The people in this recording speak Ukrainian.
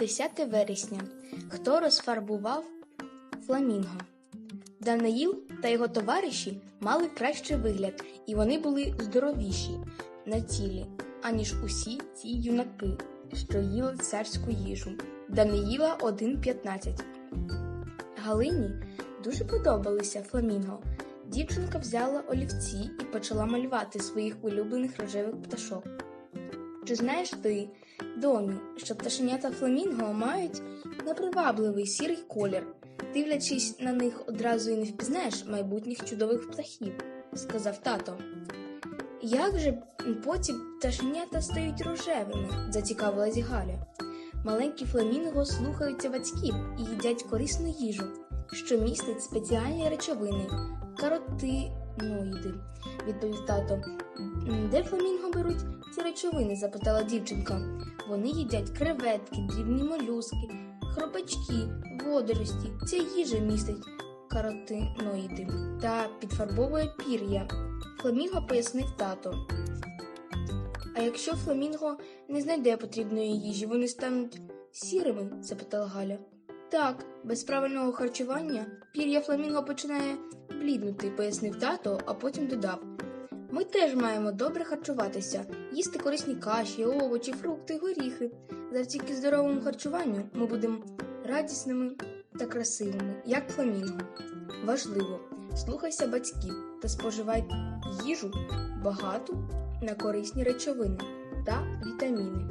10 вересня. Хто розфарбував фламінго? Даниїл та його товариші мали кращий вигляд, і вони були здоровіші на тілі, аніж усі ці юнаки, що їли царську їжу. Даниїла 1.15 Галині дуже подобалися фламінго. Дівчинка взяла олівці і почала малювати своїх улюблених рожевих пташок. Чи знаєш ти, Домі, що пташенята фламінго мають непривабливий сірий колір? Дивлячись на них, одразу і не впізнаєш майбутніх чудових птахів, сказав тато. Як же потім пташенята стають рожевими? зацікавилась Галя. Маленькі фламінго слухаються батьків і їдять корисну їжу, що містить спеціальні речовини каротиноїди, відповів тато. Де фламінго беруть ці речовини? запитала дівчинка. Вони їдять креветки, дрібні молюски, хробачки, водорості. Ця їжа містить каротиноїди та підфарбовує пір'я. Фламінго пояснив тато. А якщо фламінго не знайде потрібної їжі, вони стануть сірими? запитала Галя. Так, без правильного харчування пір'я фламінго починає бліднути, пояснив тато, а потім додав. Ми теж маємо добре харчуватися, їсти корисні каші, овочі, фрукти, горіхи. Завдяки здоровому харчуванню ми будемо радісними та красивими, як фламінго. Важливо, слухайся батьків та споживай їжу багату на корисні речовини та вітаміни.